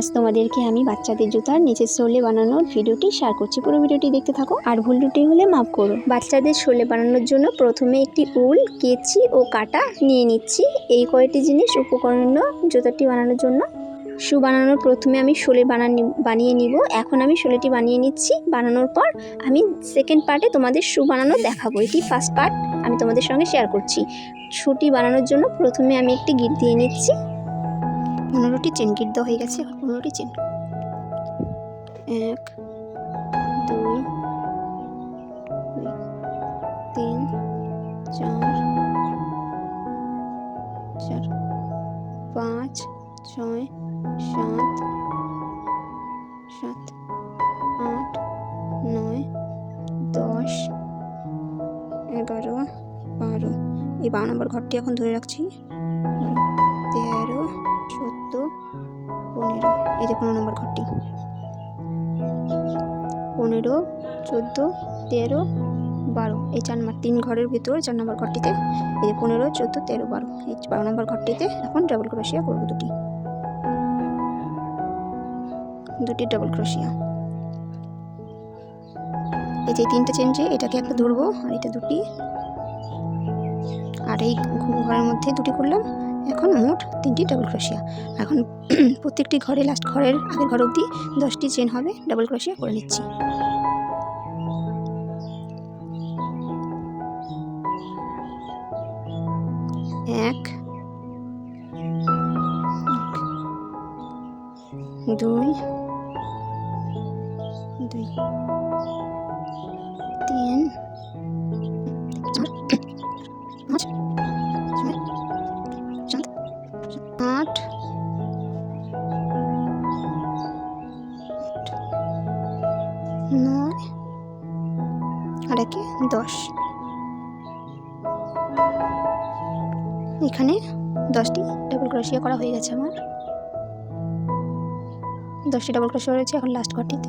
আজ তোমাদেরকে আমি বাচ্চাদের জুতার নিচের সোলে বানানোর ভিডিওটি শেয়ার করছি। পুরো ভিডিওটি দেখতে থাকো আর ভুল ত্রুটি হলে মাফ করো। বাচ্চাদের সোলে বানানোর জন্য প্রথমে একটি উল, কেচি ও কাটা নিয়ে নিচ্ছি। এই কয়টি জিনিস উপকরণ জুতাটি বানানোর জন্য? শু বানানোর প্রথমে আমি শোলে বানানি, বানিয়ে নিব। এখন আমি শোলেটি বানিয়ে নিচ্ছি। বানানোর পর আমি সেকেন্ড পার্টে তোমাদের শু বানানো দেখাবো। এটি ফার্স্ট পার্ট আমি তোমাদের সঙ্গে শেয়ার করছি। শুটি বানানোর জন্য প্রথমে আমি একটি গিট দিয়ে নিচ্ছি। পনেরোটি চেন গিট দেওয়া হয়ে গেছে পনেরোটি চেন। এক দুই, তিন চার চার পাঁচ ছয় সাত সাত আট নয় দশ এগারো বারো। এই বারো নম্বর ঘরটি এখন ধরে রাখছি। যে পনেরো নম্বর ঘরটি। পনেরো, চোদ্দ, তেরো, বারো। এই চার নম্বর তিন ঘরের ভিতর চার নম্বর ঘরটিতে, এই যে পনেরো, চোদ্দ, তেরো, বারো। এই বারো নম্বর ঘরটিতে এখন ডাবল ক্রোশিয়া করব দুটি। দুটি ডাবল ক্রোশিয়া এই যে তিনটে চেঞ্জে এটাকে একটা ধরবো, আর এটা দুটি। আর এই ঘরের মধ্যে দুটি করলাম। এখন মোট তিনটি ডাবল ক্রোশিয়া এখন প্রত্যেকটি ঘরে লাস্ট ঘরের আগের ঘর অবধি দশটি চেন হবে ডাবল ক্রোশিয়া করে নিচ্ছি। এক, দুই দুই। আর একে দশ। এখানে দশটি ডাবল ক্রোশিয়া করা হয়ে গেছে আমার। দশটি ডাবল ক্রোশিয়া রয়েছে এখন লাস্ট ঘরটিতে।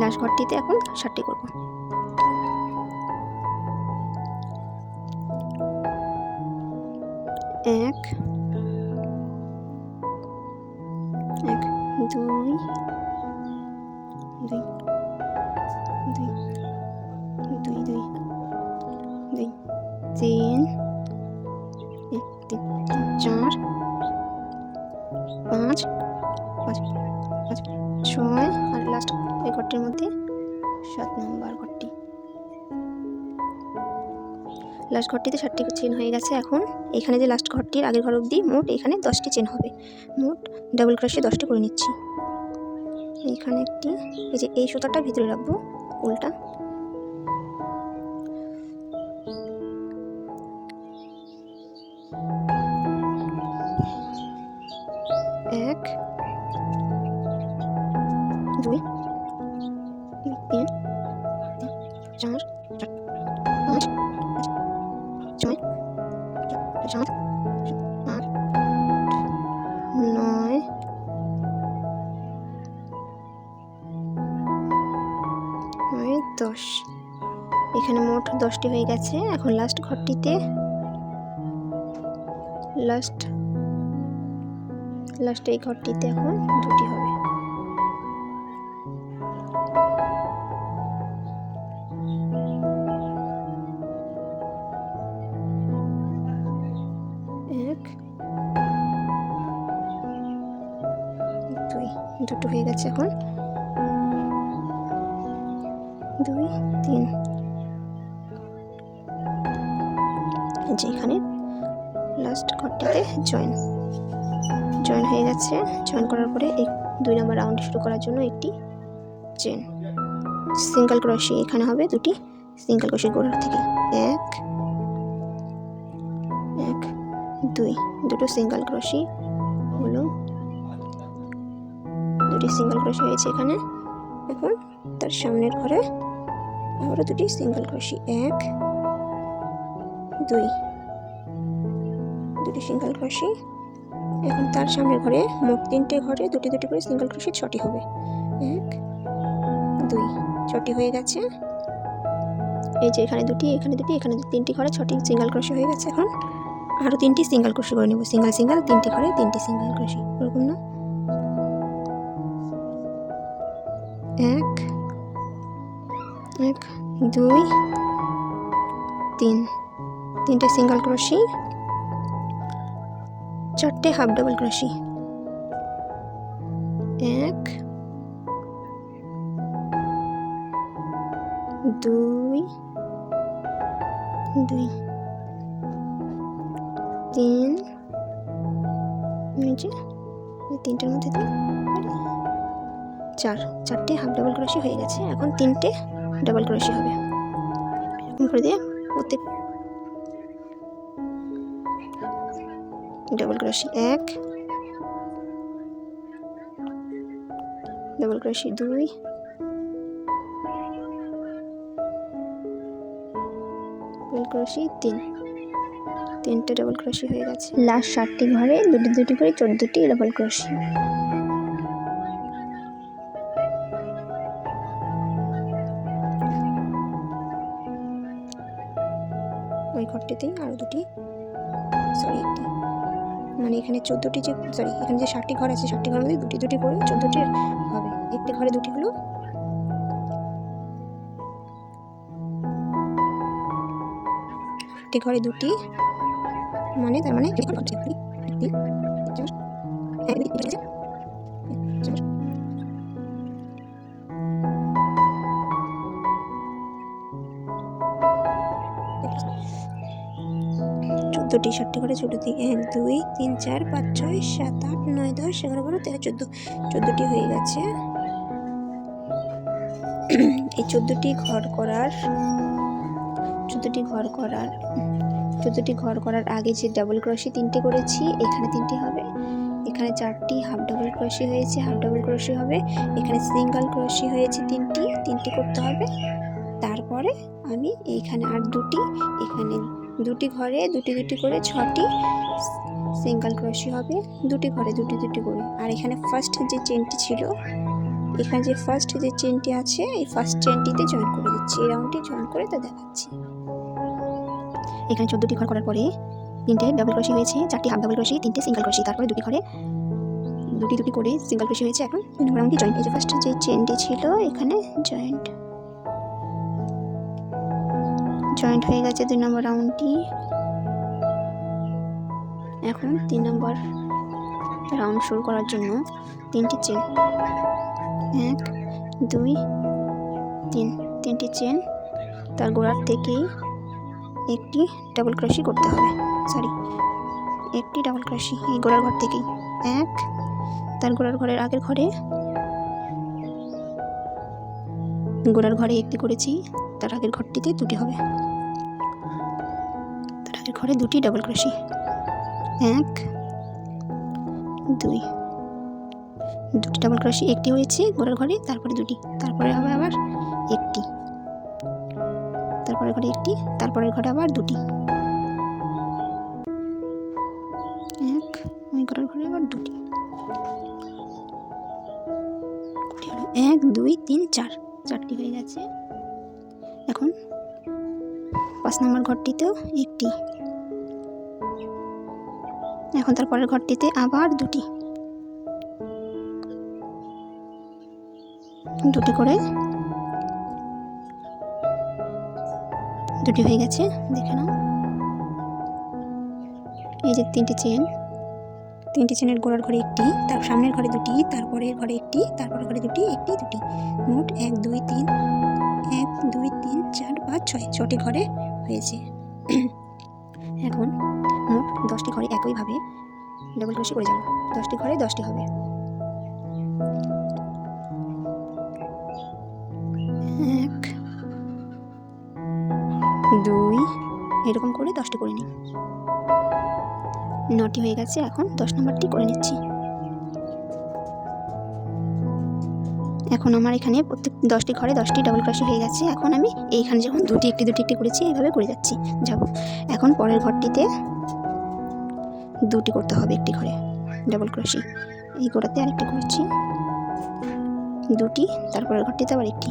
লাস্ট ঘরটিতে এখন ষাটটি করব। এক এক, দুই দুই। তিন, চার, পাঁচ পাঁচ ছয়, আর লাস্ট এই ঘরটির মধ্যে সাত নম্বর ঘরটি। লাস্ট ঘরটিতে ষাটটি চেন হয়ে গেছে এখন। এখানে যে লাস্ট ঘরটির আগের ঘর অবধি মোট এখানে দশটি চেন হবে। মোট ডাবল ক্রশে দশটি করে নিচ্ছি। এইখানে একটি, এই যে এই সুতাটা ভিতরে রাখব, উল্টা। নয় নয় দশ এখানে মোট দশটি হয়ে গেছে। এখন লাস্ট ঘরটিতে লাস্ট লাস্ট এই ঘরটিতে এখন দুটি হবে। দুটো এখন? দুই, তিন। যেখানে লাস্ট ঘরটিতে জয়েন জয়েন হয়ে গেছে। জয়েন করার পরে এই দুই নম্বর রাউন্ড শুরু করার জন্য একটি চেন সিঙ্গেল ক্রশি এখানে হবে দুটি সিঙ্গেল ক্রশি গোড়ার থেকে। এক এক, দুই। দুটো সিঙ্গেল ক্রশি দুটি সিঙ্গেল ক্রশি হয়েছে এখানে। এখন তার সামনের ঘরে আবারও দুটি সিঙ্গেল ক্রশি এক, দুই। দুটি সিঙ্গেল ক্রশি এখন তার সামনের ঘরে মোট তিনটে ঘরে দুটি দুটি করে সিঙ্গেল ক্রোশি ছটি হবে। এক, দুই। ছটি হয়ে গেছে। এই যে এখানে দুটি এখানে দুটি, এখানে তিনটি ঘরে ছটি সিঙ্গেল ক্রোশি হয়ে গেছে। এখন আরও তিনটি সিঙ্গেল ক্রোশি করে নেব। সিঙ্গেল সিঙ্গেল, তিনটি ঘরে তিনটি সিঙ্গেল ক্রোশি ওরকম না? এক এক, দুই, তিন। তিনটে সিঙ্গেল ক্রোশি চারটে হাফ ডাবল ক্রোশি এক, দুই দুই। তিন, এই তিনটার মধ্যে দিয়ে চার, চারটে হাফ ডাবল ক্রোশি হয়ে গেছে। এখন তিনটে ডাবল ক্রোশি হবে। এরকম করে দিয়ে প্রত্যেক ডাবল ক্রোশি এক ডাবল ক্রোশি দুই ডাবল ক্রোশি তিন। তিনটে ডাবল ক্রোশি হয়ে গেছে। লাস্ট ষাটটি ঘরে দুটি দুটি করে চোদ্দটি ডাবল ক্রোশি ঘরটিতেই আরও দুটি। সরি একটি। মানে এখানে চোদ্দোটি যে সরি এখানে যে ষাটটি ঘর আছে ষাটটি ঘরের মধ্যে দুটি দুটি করে চোদ্দোটি হবে। একটি ঘরে দুটি হলো একটি ঘরে দুটি মানে তার মানে চোদ্দোটি ষাটটি করে চোদ্দোটি এক, দুই, তিন, চার, পাঁচ, ছয়, সাত, আট, নয়, দশ, এগারো, বারো, তেরো, চোদ্দ। চোদ্দোটি হয়ে গেছে। এই চোদ্দোটি ঘর করার, চোদ্দোটি ঘর করার, চোদ্দোটি ঘর করার আগে যে ডাবল ক্রোশি তিনটে করেছি, এখানে তিনটি হবে। এখানে চারটি হাফ ডাবল ক্রোশি হয়েছে হাফ ডাবল ক্রোশি হবে। এখানে সিঙ্গেল ক্রোশি হয়েছে তিনটি তিনটি করতে হবে। তারপরে আমি এইখানে আর দুটি দুটি ঘরে দুটি দুটি করে ছটি সিঙ্গেল ক্রোশি হবে। দুটি ঘরে দুটি দুটি করে। আর এখানে ফার্স্ট যে চেনটি ছিল, এখানে যে ফার্স্ট যে চেনটি আছে, এই ফার্স্ট চেনটিতে জয়েন করে দিচ্ছি। এই রাউন্ডটি জয়েন করে তা দেখাচ্ছি। এখানে চোদ্দটি ঘর করার পরে তিনটে ডাবল ক্রোশি হয়েছে, চারটি হাফ ডাবল ক্রোশি তিনটে সিঙ্গেল ক্রোশি তারপরে দুটি ঘরে দুটি দুটি করে সিঙ্গেল ক্রোশি হয়েছে। এখন রাউন্ডটি জয়েন্ট যে ফার্স্ট যে চেনটি ছিল, এখানে জয়েন্ট জয়েন্ট হয়ে গেছে দুই নম্বর রাউন্ডটি। এখন তিন নম্বর রাউন্ড শুরু করার জন্য তিনটি চেন। এক, দুই, তিন। তিনটি চেন, তার গোড়ার থেকেই একটি ডাবল ক্রাশি করতে হবে। সরি একটি ডাবল ক্রাশি এই গোড়ার ঘর থেকেই। এক, তার গোড়ার ঘরের আগের ঘরে গোড়ার ঘরে একটি করেছি, তার আগের ঘরটিতে দুটি হবে। তার ঘরে দুটি ডাবল ক্রোশি এক, দুই। দুটি ডাবল ক্রোশি একটি হয়েছে গোড়ার ঘরে, তারপরে দুটি। তারপরে হবে আবার একটি। তারপরে ঘরে একটি, তারপরের ঘরে আবার দুটি। এক, ওই ঘরের ঘরে আবার দুটি। এক, দুই, তিন, চার। চারটি হয়ে গেছে। এখন পাঁচ নম্বর ঘরটিতেও একটি। এখন তার পরের ঘরটিতে আবার দুটি। দুটি করে দুটি হয়ে গেছে, দেখে নাও। এই যে তিনটি চেন তিনটি চেনের গোড়ার ঘরে একটি, তার সামনের ঘরে দুটি তারপরের ঘরে একটি তারপরের ঘরে দুটি, একটি, দুটি। মোট এক, দুই, তিন, এক, দুই, তিন, চার, পাঁচ, ছয়, ছটি ঘরে হয়েছে। এখন মোট দশটি ঘরে একইভাবে ডাবল ক্রোশি করে যাব। দশটি ঘরে দশটি হবে। এক, দুই, এরকম করে দশটি করে নিই। নটি হয়ে গেছে, এখন দশ নম্বরটি করে নিচ্ছি। এখন আমার এখানে প্রত্যেক দশটি ঘরে দশটি ডাবল ক্রশি হয়ে গেছে। এখন আমি এইখানে যখন দুটি, একটি দুটি, একটি করেছি, এইভাবে করে যাচ্ছি, যাব। এখন পরের ঘরটিতে দুটি করতে হবে একটি ঘরে ডাবল ক্রোশি এই গোড়াতে আরেকটি করছি। দুটি, তারপরের ঘরটিতে আবার একটি।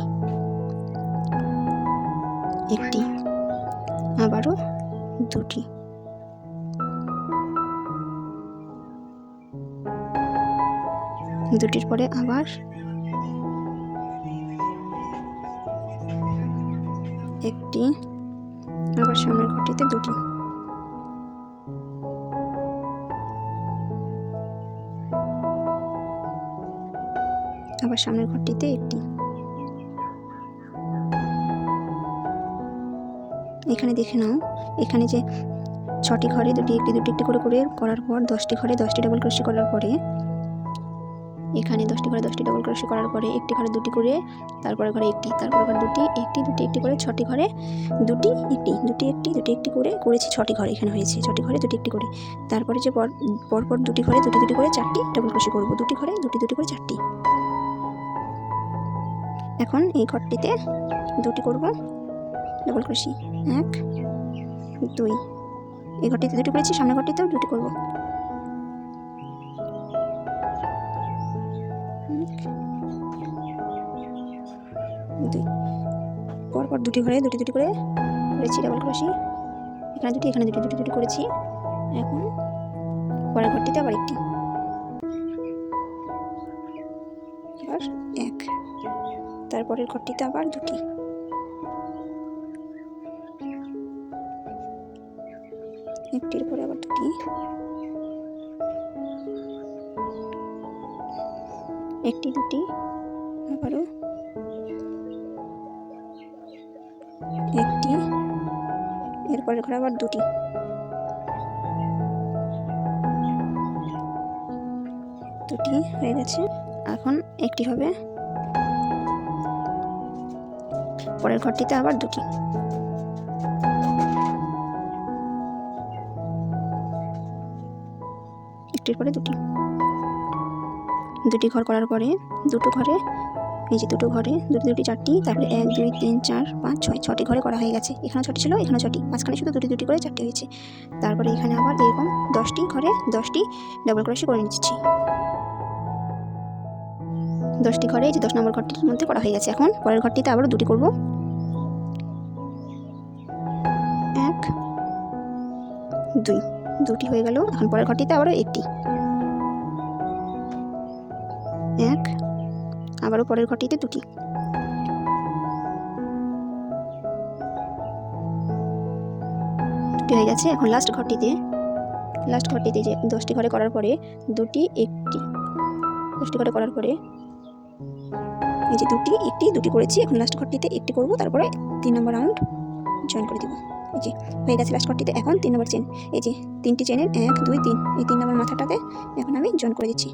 একটি। আবারও দুটি। দুটির পরে আবার একটি। আবার সামনের ঘরটিতে দুটি। আবার সামনের ঘরটিতে একটি। এখানে দেখে নাও, এখানে যে ছটি ঘরে দুটি একটি দুটি একটি করে করে করার পর দশটি ঘরে দশটি ডাবল ক্রোশি করার পরে, এখানে দশটি ঘরে দশটি ডাবল ক্রোশি করার পরে একটি ঘরে দুটি করে, তারপরে ঘরে একটি, তারপরে ঘরে দুটি, একটি দুটি, একটি করে ছটি ঘরে দুটি, একটি দুটি একটি দুটি, একটি করে করেছি ছটি ঘরে এখানে হয়েছে, ছটি ঘরে দুটি, একটি করে। তারপরে যে পর, পরপর দুটি ঘরে দুটি দুটি করে চারটি ডাবল ক্রোশি করব, দুটি ঘরে দুটি দুটি করে চারটি। এখন এই ঘরটিতে দুটি করব। ডবল ক্রোশি এক, দুই। এই ঘরটিতে দুটি করেছি, সামনের ঘরটিতেও দুটি করব। দুই। পরপর দুটি ঘরে দুটি দুটি করে করেছি ডাবল ক্রোশি এখানে দুটি এখানে দুটি দুটি দুটি করেছি। এখন পরের ঘরটিতে আবার একটি। তারপরের ঘরটিতে আবার দুটি। একটির পরে আবার দুটি। একটি, দুটি, আবারও। একটি, এরপরের ঘরে আবার দুটি। দুটি হয়ে গেছে। এখন একটি হবে পরের ঘরটিতে আবার দুটি। একটির পরে দুটি। দুটি ঘর করার পরে দুটো ঘরে, এই যে দুটো ঘরে, দুটি দুটি চারটি, তারপরে এক, দুই, তিন, চার, পাঁচ, ছয়, ছটি ঘরে করা হয়ে গেছে। এখানে ছটি ছিল এখানে ছটি। মাঝখানে শুধু দুটি দুটি করে চারটি হয়েছে। তারপরে এখানে আবার এরকম দশটি ঘরে দশটি ডাবল ক্রোশি করে নিচ্ছি। দশটি ঘরে, এই যে দশ নম্বর ঘরটির মধ্যে করা হয়ে গেছে। এখন পরের ঘরটিতে আবারও দুটি করব। এক, দুই, দুটি হয়ে গেল। এখন পরের ঘরটিতে আবারও একটি। এক, আবারও পরের ঘরটিতে দুটি। দুটি হয়ে গেছে। এখন লাস্ট ঘরটিতে লাস্ট ঘরটিতে যে দশটি ঘরে করার পরে দুটি, একটি। দশটি ঘরে করার পরে এই যে দুটি, একটি, দুটি করেছি। এখন লাস্ট ঘরটিতে একটি করব। তারপরে তিন নম্বর রাউন্ড জয়েন করে দেবো। এই যে, হয়ে গেছে লাস্ট ঘরটিতে। এখন তিন নম্বর চেন এই যে, তিনটি চেনের এক, দুই, তিন। এই তিন নম্বর মাথাটাতে এখন আমি জয়েন করে দিচ্ছি।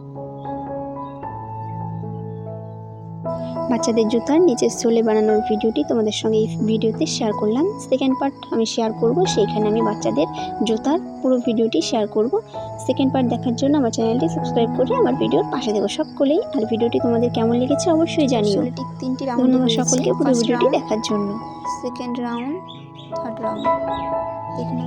বাচ্চাদের জুতার নিচের সোলে বানানোর ভিডিওটি তোমাদের সঙ্গে এই ভিডিওতে শেয়ার করলাম। সেকেন্ড পার্ট আমি শেয়ার করব সেইখানে আমি বাচ্চাদের জুতার পুরো ভিডিওটি শেয়ার করব। সেকেন্ড পার্ট দেখার জন্য আমার চ্যানেলটি সাবস্ক্রাইব করে আমার ভিডিওর পাশে দেবো সকলেই। আর ভিডিওটি তোমাদের কেমন লেগেছে অবশ্যই জানিও। তিনটি রাউন্ড ধন্যবাদ সকলকে পুরো ভিডিওটি দেখার জন্য। সেকেন্ড রাউন্ড থার্ড রাউন্ড এখানে